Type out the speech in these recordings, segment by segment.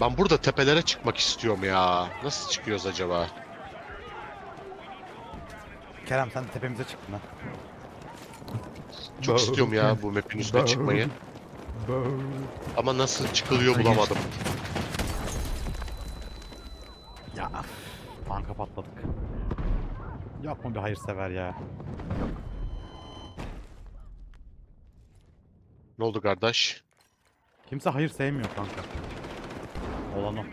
Ben burada tepelere çıkmak istiyorum ya. Nasıl çıkıyoruz acaba? Kerem sen de tepemize çıktın lan. Çok istiyorum ya bu map'in üstüne çıkmayı. Ama nasıl çıkılıyor bulamadım. Ya. Banka patladık. Mu bir hayırsever ya? Ne oldu kardeş? Kimse hayır sevmiyor kanka. Olan o.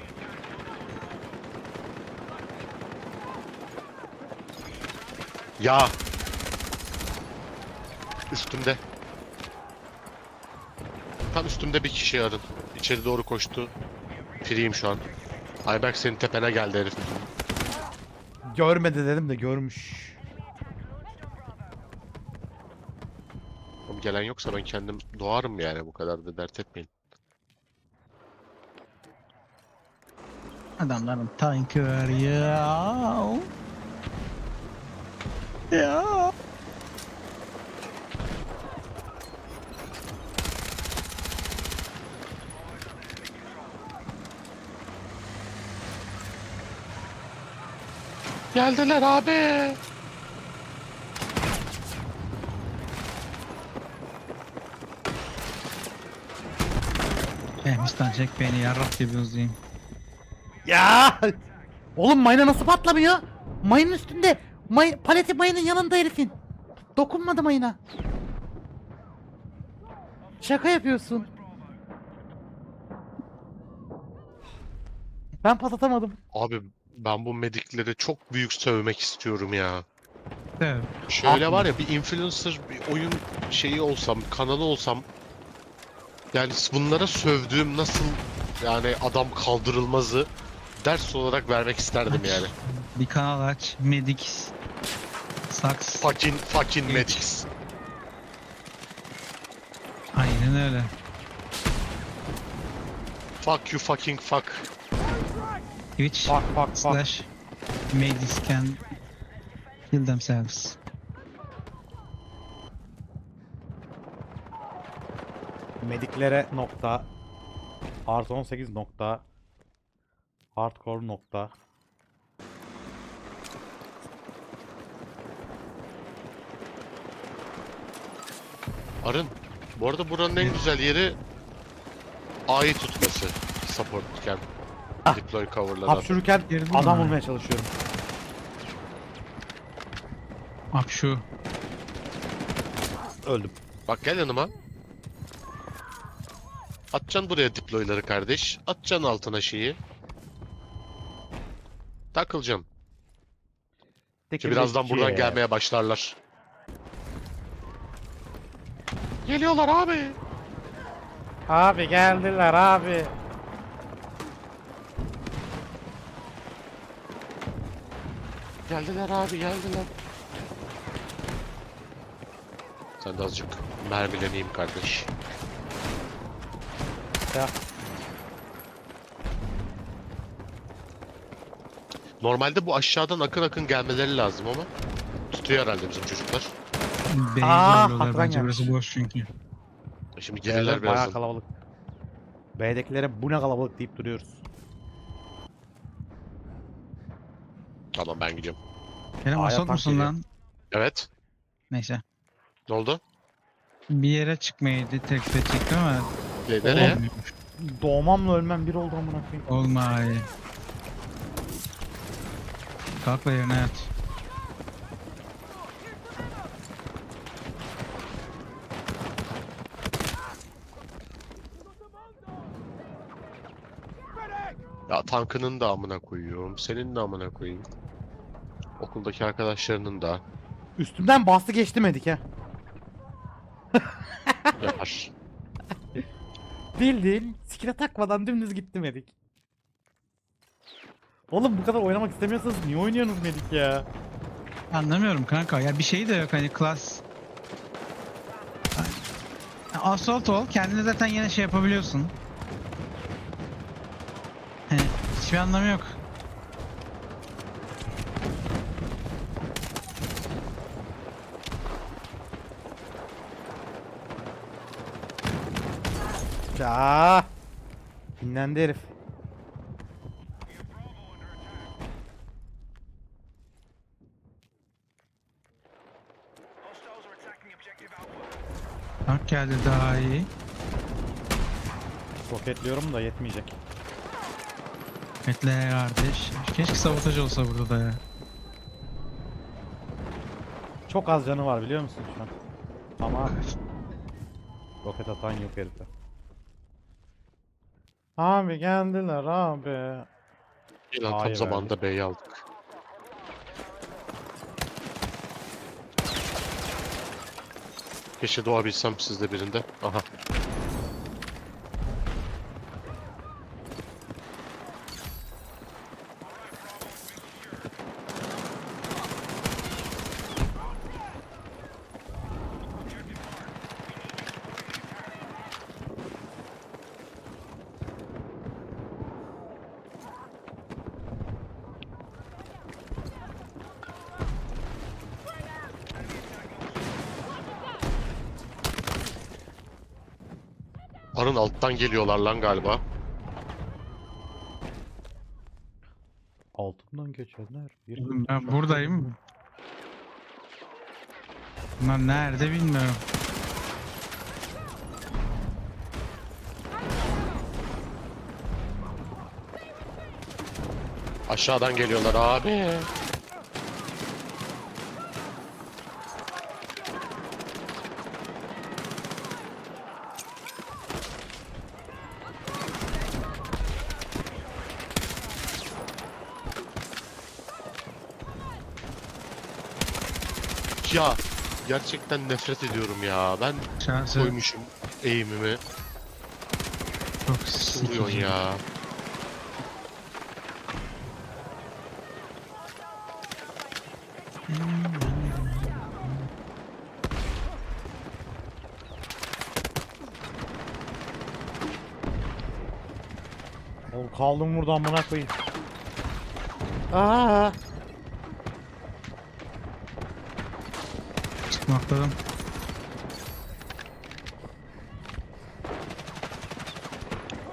Ya! Üstümde. Tam üstümde bir kişi arın. İçeri doğru koştu. Free'yim şu an. Ayberk senin tepene geldi herif. Görmedi dedim de görmüş. Oğlum gelen yoksa ben kendim doğarım yani bu kadar da dert etmeyin. Adamların tankı var ya. Ya. Geldiler abi. Ehmistan çek beni yarrak gibi uzayım. Ya! Oğlum mayına nasıl patlamıyor? Mayının üstünde. May paleti mayının yanında herifin. Dokunmadı mayına. Şaka yapıyorsun. Ben patlatamadım. Abi ben bu medikleri çok büyük sövmek istiyorum ya. Dev. Şöyle Abi. var ya bir influencer bir oyun şeyi olsam, kanalı olsam yani bunlara sövdüğüm nasıl yani adam kaldırılmazı ders olarak vermek isterdim yani. Bir kanal aç. Medix. Saks. Fucking fucking Hiç. medics. Aynen öyle. Fuck you fucking fuck. Twitch Bak bak bak. slash Medix can kill themselves. Mediklere nokta. Artı 18 nokta. Hardcore nokta. Arın. Bu arada buranın en güzel yeri A'yı tutması. Supportken. Ah. Deploy cover'lara. Hapşururken Girdim adam mi? bulmaya çalışıyorum. Bak şu. Öldüm. Bak gel yanıma. Atacaksın buraya deployları kardeş. Atacaksın altına şeyi. Takılacaksın. Ki birazdan buradan gelmeye başlarlar. Geliyorlar abi. Abi geldiler abi. Geldiler abi geldiler. Sen de azıcık mermileneyim kardeş. Ya. Normalde bu aşağıdan akın akın gelmeleri lazım ama tutuyor herhalde bizim çocuklar. B'yi Aa, zorluyorlar hakikaten bence burası boş çünkü. Şimdi Gelirler gelirler bayağı birazdan. kalabalık. B'dekilere bu ne kalabalık deyip duruyoruz. Tamam ben gidiyorum. Kerem musun geliyor. lan? Evet. Neyse. Ne oldu? Bir yere çıkmayı teklif edecektim ama Ne- Nereye? Doğmamla ölmem bir oldu amına koyayım. Olmay. Kalk ve yerine yat. Ya tankının da amına koyuyorum. Senin de amına koyayım. Okuldaki arkadaşlarının da Üstümden bastı geçti medik ha. yapar. Bildiğin skill'e takmadan dümdüz gitti medik. Oğlum bu kadar oynamak istemiyorsanız niye oynuyorsunuz medik ya? Anlamıyorum kanka. Ya bir şey de yok hani klas. Assault ol. Kendine zaten yine şey yapabiliyorsun. Hiçbir anlamı yok. Ya. Dinlendi herif. Tank geldi daha iyi. Roketliyorum da yetmeyecek. Bekle kardeş. Keşke sabotaj olsa burada da ya. Çok az canı var biliyor musun şu an? Ama roket atan yok herifte. Abi geldiler abi. İlan tam Hayır, zamanında B'yi aldık. Keşke doğabilsem sizde birinde. Aha. Alttan geliyorlar lan galiba. Altından geçenler. Bir Oğlum Ben buradayım. Bunlar nerede bilmiyorum. Aşağıdan geliyorlar abi. Ya gerçekten nefret ediyorum ya. Ben Şansı koymuşum eğimimi. çok Vuruyorsun sikici. ya. Oğlum kaldım burada amına koyayım. Aa! Çıkmakladım.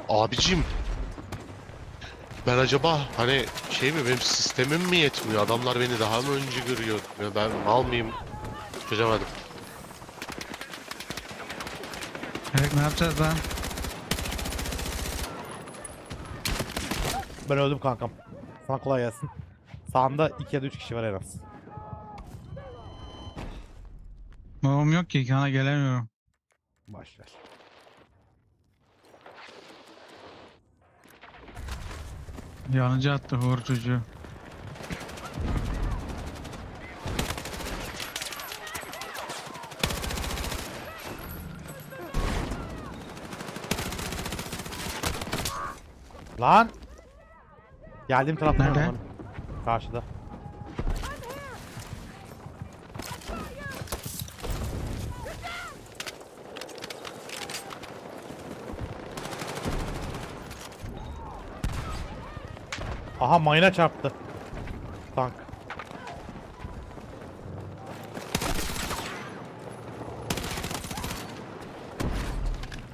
Abicim. Ben acaba hani şey mi benim sistemim mi yetmiyor? Adamlar beni daha mı önce görüyor? Ya ben mal mıyım? Çözemedim. Evet ne yapacağız lan? Ben öldüm kankam. Sana kolay gelsin. Sağında 2 ya da 3 kişi var en az. Babam yok ki kana gelemiyorum. Başlar. Yanıcı attı hor çocuğu. Lan! Geldiğim taraftan Nerede? Karşıda. Aha mayına çarptı. Tank.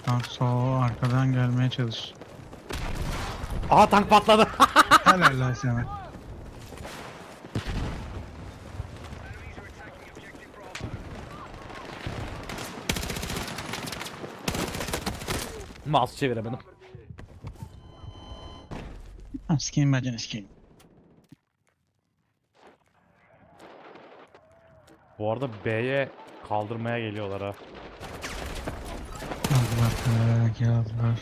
Tamam sol arkadan gelmeye çalış. Aha tank patladı. Helal lan sana. Mouse çeviremedim. Ha, Sikeyim bacını sikeyim. Bu arada B'ye kaldırmaya geliyorlar ha. Aldılar kanka aldılar.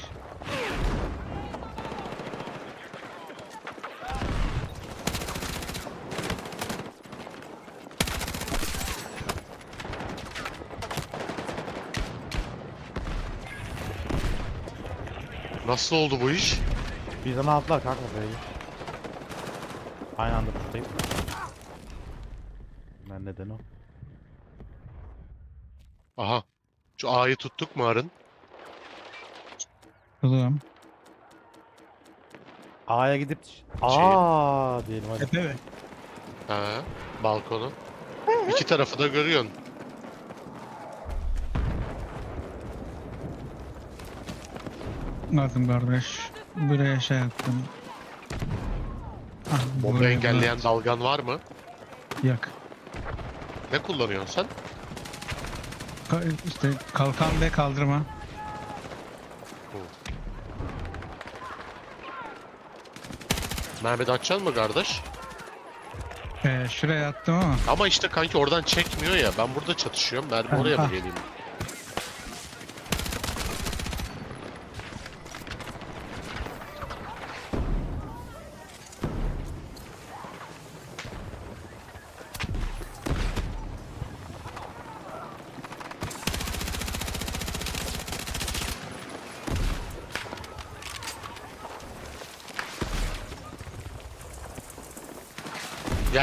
Nasıl oldu bu iş? Birden aldılar kanka B'yi. Aynı anda buradayım. Ben neden o? Aha. Şu A'yı tuttuk mu Arın? Kılığım. A'ya gidip Aa diyelim hadi. Tepe mi? Ha, balkonu. İki tarafı da görüyorsun. Bakın kardeş. Buraya şey yaptım. Ah, Bomba buraya engelleyen dalgan var mı? Yak. Ne kullanıyorsun sen? Ka- işte kalkan ve kaldırma. Mehmet açacaksın mı kardeş? Ee, şuraya attım ama. Ama işte kanki oradan çekmiyor ya. Ben burada çatışıyorum. Ben oraya mı Ha. geleyim?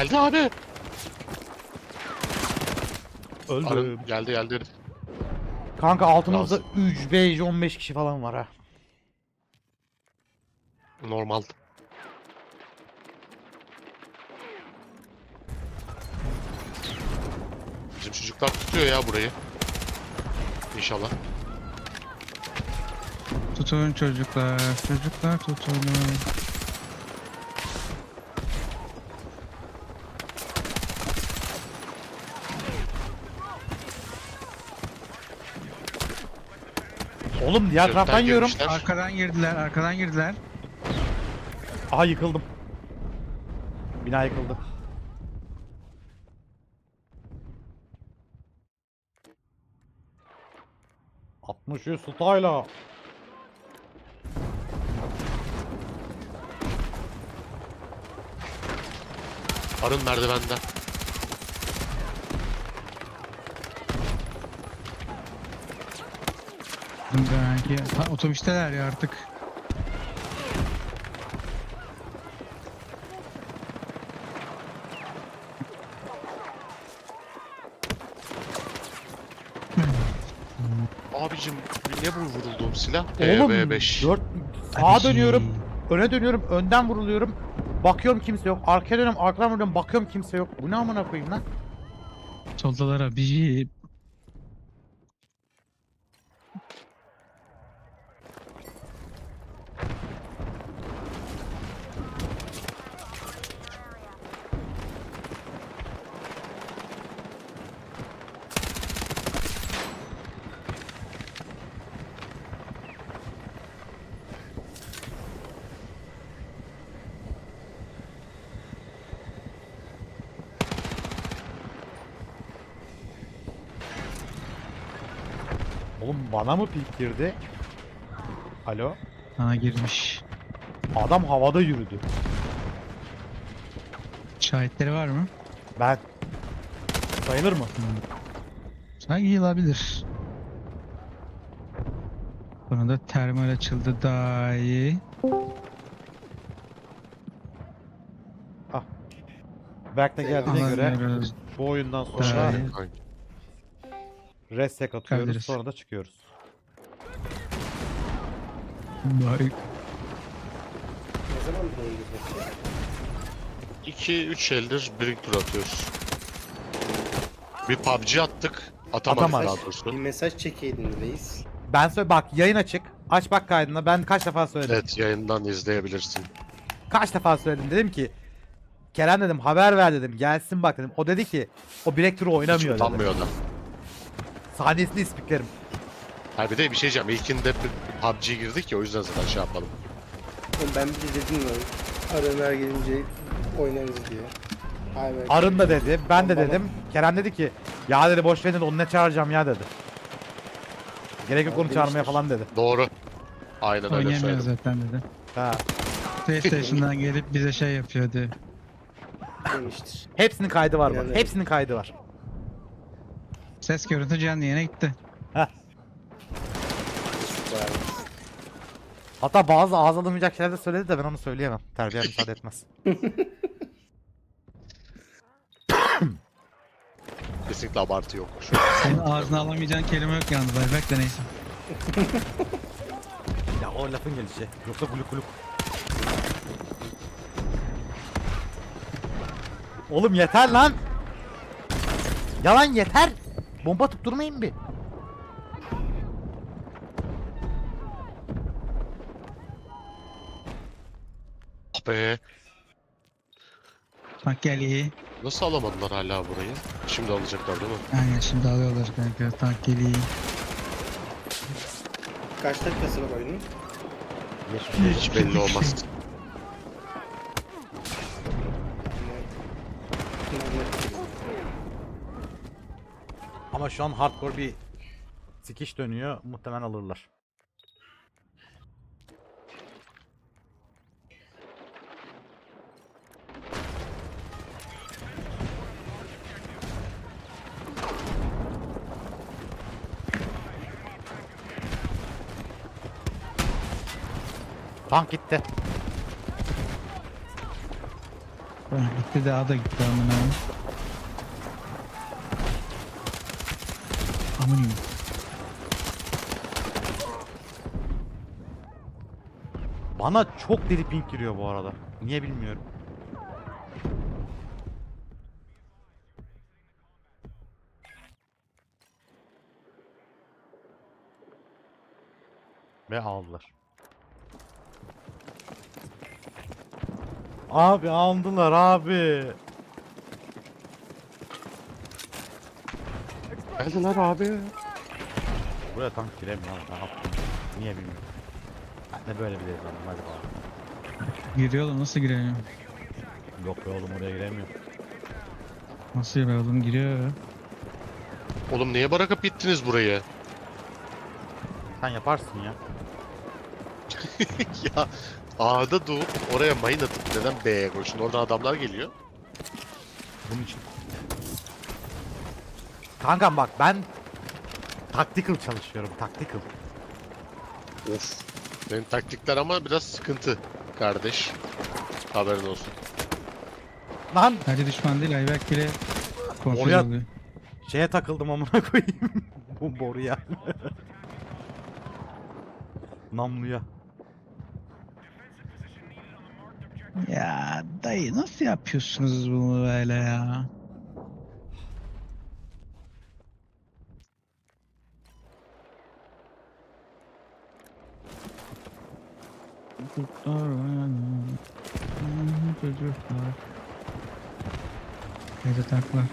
Geldi abi. Öldüm. Arın geldi geldi herif. Kanka altımızda Lazım. 3, 5, 15 kişi falan var ha. Normal. Bizim çocuklar tutuyor ya burayı. İnşallah. Tutun çocuklar. Çocuklar tutun. Oğlum diğer taraftan yiyorum. girmişler. Arkadan girdiler. Arkadan girdiler. Aha yıkıldım. Bina yıkıldı. Altmış yüz sultayla. Arın merdivenden. Belki. Ha, otobüsteler ya artık. Abicim ne bu vurulduğum silah? Oğlum EV5. 4 sağa dönüyorum. Öne dönüyorum. Önden vuruluyorum. Bakıyorum kimse yok. Arkaya dönüyorum. Arkadan vuruyorum. Bakıyorum kimse yok. Bu ne amına koyayım lan? Soldalara bir Oğlum bana mı pik girdi? Alo? Ana girmiş. Adam havada yürüdü. Şahitleri var mı? Ben. Sayılır mı? Sanki yılabilir. Buna da termal açıldı daha iyi. Berk de geldiğine göre Anlamıyoruz. bu oyundan Daha sonra iyi. Restek atıyoruz Kalırız. sonra da çıkıyoruz. Vay. Ne zaman peki? 2-3 eldir blink tur atıyoruz. Bir PUBG attık. Atamadık Atamaz. daha Bir doğrusu. mesaj çekeydin reis. Ben söyle bak yayın açık. Aç bak kaydına. Ben kaç defa söyledim. Evet yayından izleyebilirsin. Kaç defa söyledim. Dedim ki Kerem dedim haber ver dedim. Gelsin bak dedim. O dedi ki o bilek turu Hiç oynamıyor dedi. utanmıyor da. Saniyesini ispiklerim. Ha bir de bir şey diyeceğim. İlkinde PUBG girdik ya o yüzden zaten şey. Oğlum ben bir de dedim lan. Arınar gelince oynarız diye. Ay be. Arın da dedi. Ben de Baba. dedim. Kerem dedi ki ya dedi boş verin dedi, onu ne çağıracağım ya dedi. Gerek yok Abi onu çağırmaya demiştir. falan dedi. Doğru. Aynen öyle Oynayamıyor söyledim. zaten dedi. Ha. PlayStation'dan gelip bize şey yapıyordu. demiştir. Hepsinin kaydı var bak. Yani- Hepsinin kaydı var. Ses görüntü canlı yayına gitti. Hatta bazı ağız alamayacak şeyler de söyledi de ben onu söyleyemem. Terbiye müsaade etmez. Kesinlikle abartı yok. Şu an. Senin ağzına alamayacağın kelime yok yalnız Ayberk de neyse. ya o lafın gelişi. Yoksa kuluk kuluk. Oğlum yeter lan. Yalan yeter. Bomba tutturmayın bir. Ah be. Bak gel iyi. Nasıl alamadılar hala burayı? Şimdi alacaklar değil mi? Aynen şimdi alıyorlar kanka. Tank geliyor. Kaç dakikası var oyunun? Hiç belli olmaz. Ama şu an hardcore bir sikiş dönüyor. Muhtemelen alırlar. Tank gitti. Gitti daha da gitti amına. Amınıyım. Bana çok deli ping giriyor bu arada. Niye bilmiyorum. Ve aldılar. Abi aldılar abi. Geldiler abi. Buraya tank giremiyor lan. Ne yaptım? Niye bilmiyorum. Ben de böyle bir dedim hadi bakalım. Giriyor da nasıl giremiyor? Yok be oğlum oraya giremiyor. Nasıl giriyor oğlum giriyor. Oğlum niye bırakıp gittiniz burayı? Sen yaparsın ya. ya A'da doğup oraya mayın atıp neden B'ye koşun? Orada adamlar geliyor. Bunun için. Kankam bak ben tactical çalışıyorum tactical. Of. Benim taktikler ama biraz sıkıntı kardeş. Haberin olsun. Lan Sadece düşman değil Ayberk bile kontrol Oraya- oluyor. şeye takıldım amına koyayım. Bu boruya. Namluya. Ya dayı nasıl yapıyorsunuz bunu böyle ya? Kurtlar uyanır, çocuklar. Neyse taklar.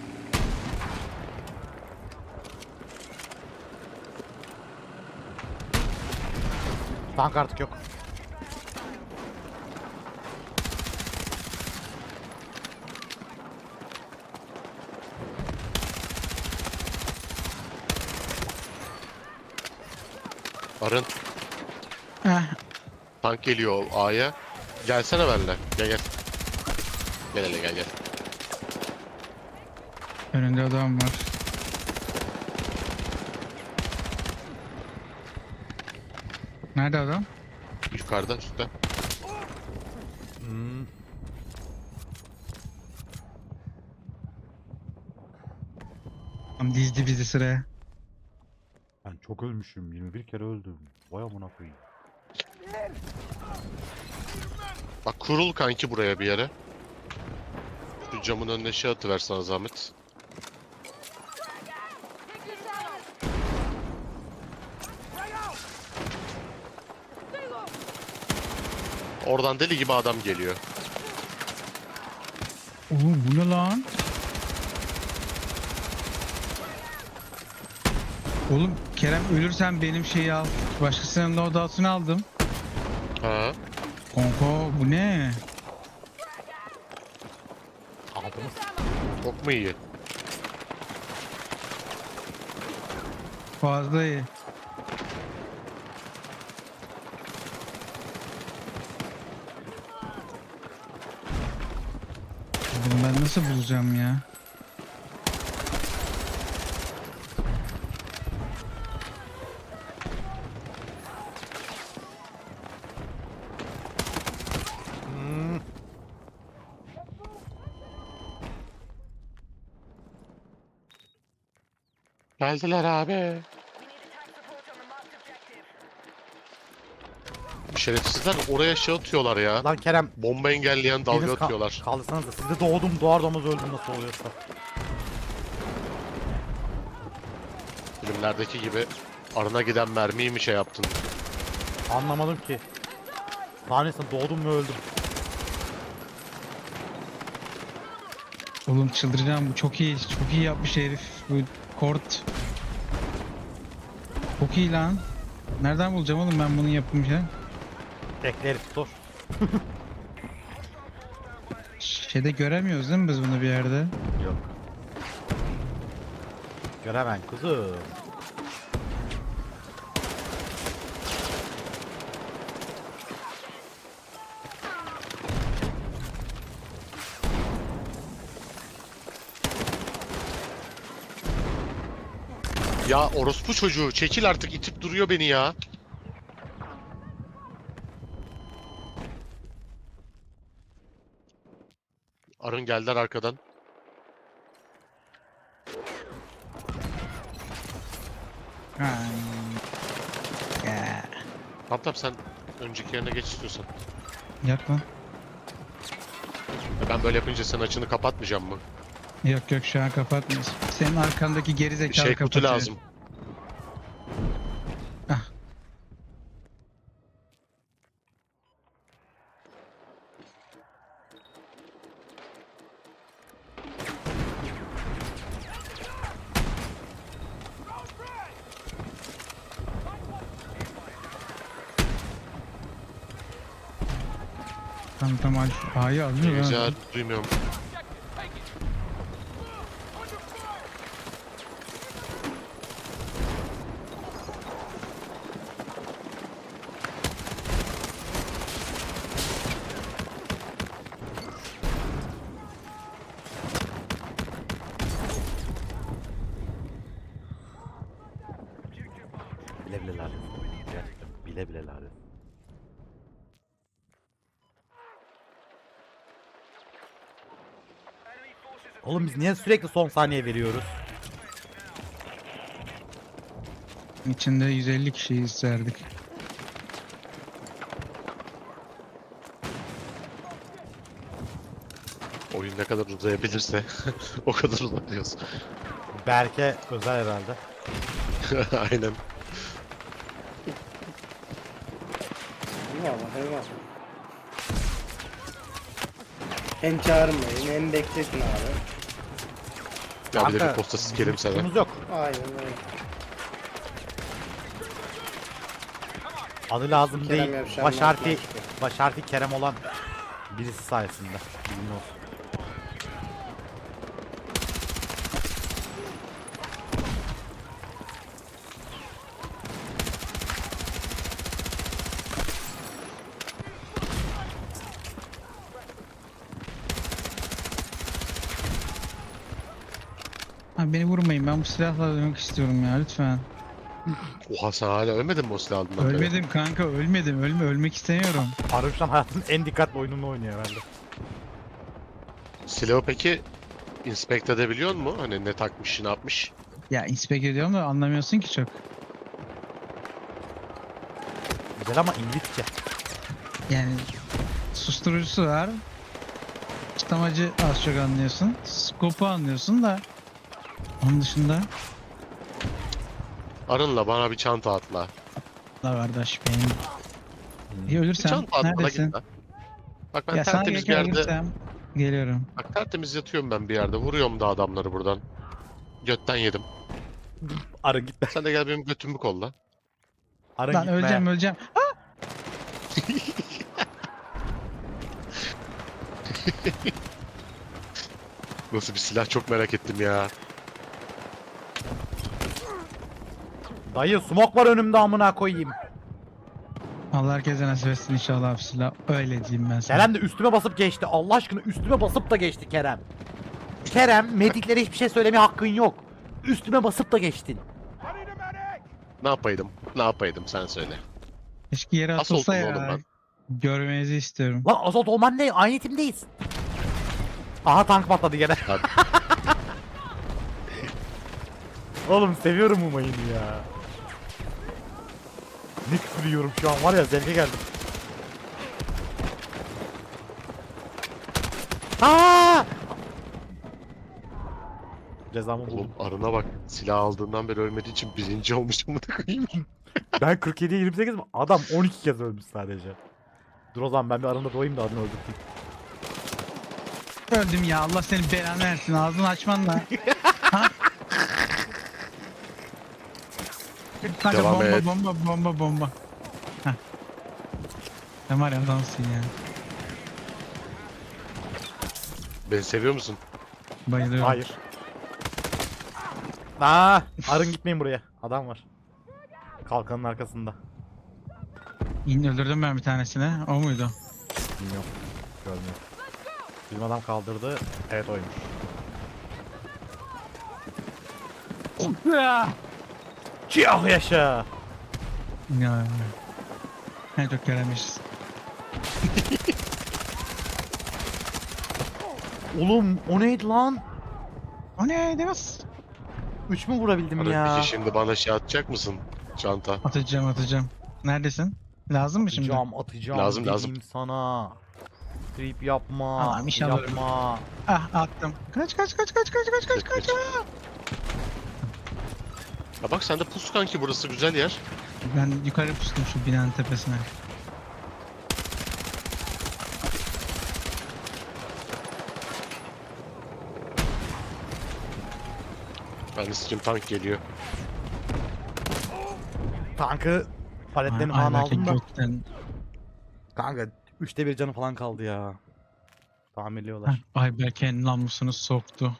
Tank artık yok. Arın tank geliyor A'ya. Gelsene benimle. Gel gel. Gel hele gel gel. önünde adam var. Nerede adam? Yukarıda üstte. Hmm. Tam dizdi bizi sıraya. Ben çok ölmüşüm. 21 kere öldüm. Vay amına koyayım. Kurul kanki buraya bir yere. Şu camın önüne şey atıver sana zahmet. Oradan deli gibi adam geliyor. Oğlum bu ne lan? Oğlum Kerem ölürsen benim şeyi al. Başkasının loadout'unu aldım. Ha? Konko bu ne? Aldınız. Çok mu iyi? Fazla iyi. Bunu ben nasıl bulacağım ya? Geldiler abi. Şerefsizler oraya şey atıyorlar ya. Lan Kerem. Bomba engelleyen dalga biriniz ka- atıyorlar. Kaldırsanıza. Siz de doğdum doğar doğmaz öldüm nasıl oluyorsa. Filmlerdeki gibi arına giden mermiyi mi şey yaptın? Anlamadım ki. Sahnesinde doğdum ve öldüm. Oğlum çıldıracağım bu çok iyi çok iyi yapmış herif bu kort. Çok iyi lan. Nereden bulacağım oğlum ben bunun yapımcı? Bekle herif dur. Şeyde göremiyoruz değil mi biz bunu bir yerde? Yok. Göremen kuzum. Ya orospu çocuğu çekil artık itip duruyor beni ya. Arın geldiler arkadan. Ya. Tamam sen önceki yerine geç istiyorsan. Yak lan. Ya Ben böyle yapınca sen açını kapatmayacağım mı? Yok yok şu an kapatmıyoruz. Senin arkandaki geri zekalı şey kutu kapatıyor. lazım. Ah. Tamam tamam A'yı alıyor. Güzel duymuyorum. Bile bile lanet. Gerçekten bile bile lanet. Oğlum biz niye sürekli son saniye veriyoruz? İçinde 150 kişiyi isterdik. Oyun ne kadar uzayabilirse o kadar uzatıyoruz. Berke özel herhalde. Aynen. Valla helal. Hem çağırmayın hem bekletin abi. Bir de Kanka, bir posta bizim sikerim sana. suçumuz yok. Aynen öyle. Adı lazım Kerem değil. Yavşan Baş harfi, baş harfi Kerem olan birisi sayesinde. Bilgin olsun. Beni vurmayın ben bu silahla ölmek istiyorum ya lütfen. Oha sen hala ölmedin mi o silah aldığından beri? Ölmedim kanka ölmedim ölme ölmek istemiyorum. Arun şu an hayatının en dikkatli oyununu oynuyor herhalde. Silahı peki inspect edebiliyor mu? Hani ne takmış, ne yapmış? Ya inspect ediyorum da anlamıyorsun ki çok. Güzel ama İngilizce. Yani susturucusu var. Tutamacı az çok anlıyorsun. Skopu anlıyorsun da. Onun dışında Arınla bana bir çanta atla. la kardeş benim. İyi Bir ölürsem çanta atla neredesin? git lan. Bak ben Ya sana tertemiz bir yerde, ölürsem geliyorum. bak tertemiz yatıyorum ben bir yerde. Vuruyorum da adamları buradan. Götten yedim. Arın gitme. Sen de gel benim götümü kolla. Arın Lan gitme. öleceğim öleceğim. Nasıl bir silah çok merak ettim ya. Dayı smoke var önümde amına koyayım. Allah herkese nasip etsin inşallah abi silah. Öyle diyeyim ben sana. Kerem de üstüme basıp geçti. Allah aşkına üstüme basıp da geçti Kerem. Kerem, mediklere hiçbir şey söylemeye hakkın yok. Üstüme basıp da geçtin. Ne yapaydım? Ne yapaydım sen söyle. Keşke yere Assault atılsa mu oğlum ya. ben? Görmenizi istiyorum. Lan Azot Olman ne? Aynı timdeyiz. Aha tank patladı gene. Hadi. Oğlum seviyorum bu mayını ya. Ne küfür yiyorum şu an var ya zevke geldim. Aa! Cezamı buldum. Oğlum arına bak. Silah aldığından beri ölmediği için birinci olmuş mu koyayım. Ben 47'ye 28 mi? Adam 12 kez ölmüş sadece. Dur o zaman ben bir aranda doğayım da adını öldürteyim. Öldüm ya Allah senin belanı versin ağzını açman da. ha? Kanka Devam bomba, et. bomba bomba bomba Heh. Sen var ya adamsın ya. Beni seviyor musun? Bayılıyorum. Hayır. Aa, arın gitmeyin buraya. Adam var. Kalkanın arkasında. İn öldürdüm ben bir tanesini. O muydu? Bilmiyorum. Görmüyorum. Bizim adam kaldırdı. Evet oymuş. Çok yaşa. Ya. Ne çok göremişiz. Oğlum o neydi lan? O ne demez? 3 mü vurabildim Arın ya? peki şimdi bana şey atacak mısın? Çanta. Atacağım atacağım. Neredesin? Lazım mı şimdi? Atacağım atacağım Lazım, dedim lazım. sana. Trip yapma. Tamam, inşallah yapma. Ah attım. Kaç kaç kaç kaç kaç kaç kaç kaç. Ya bak sende pus kanki burası güzel yer. Ben yukarı pustum şu binanın tepesine. Ben sikim tank geliyor. Tankı paletlerini Ay- falan aldım da. gökten- Kanka 3'te bir canı falan kaldı ya. Tamirliyorlar. Heh, Ayberk'e namusunu soktu.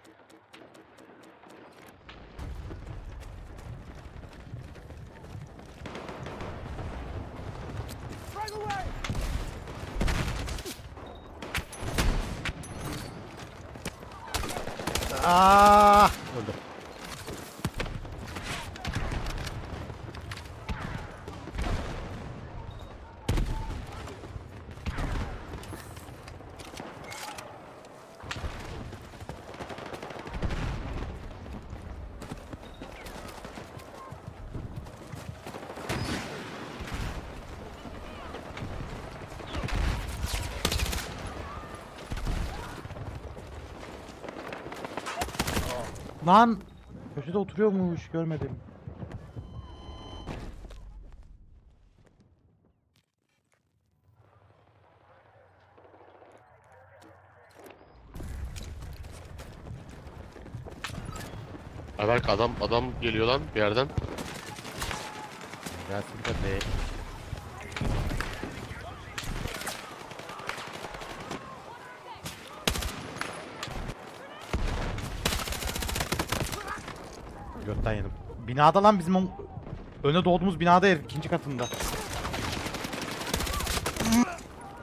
Lan köşede oturuyormuş görmedim. Ayberk adam adam geliyor lan bir yerden. Gelsin. Götten yedim. Binada lan bizim o öne doğduğumuz binada herif ikinci katında.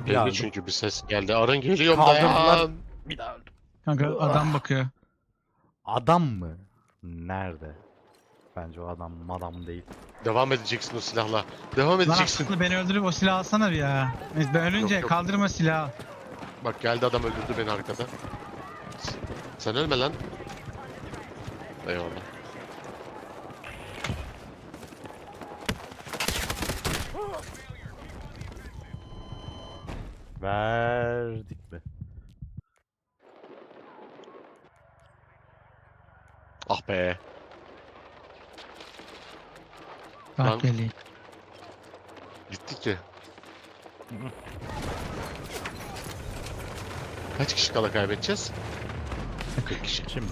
Bir Belli çünkü bir ses geldi. Arın geliyor Kaldırdılar. dayan. Bir daha öldüm. Kanka adam bakıyor. Adam mı? Nerede? Bence o adam adam değil. Devam edeceksin o silahla. Devam Lan edeceksin. aslında beni öldürüp o silahı alsana bir ya. Neyse ben ölünce Yok, yok. kaldırma silahı. Bak geldi adam öldürdü beni arkada. Sen ölme lan. Eyvallah. Verdik mi? Ah be. Bak Lan. geliyor. Gittik ki. Kaç kişi kala kaybedeceğiz? 40 kişi. Şimdi.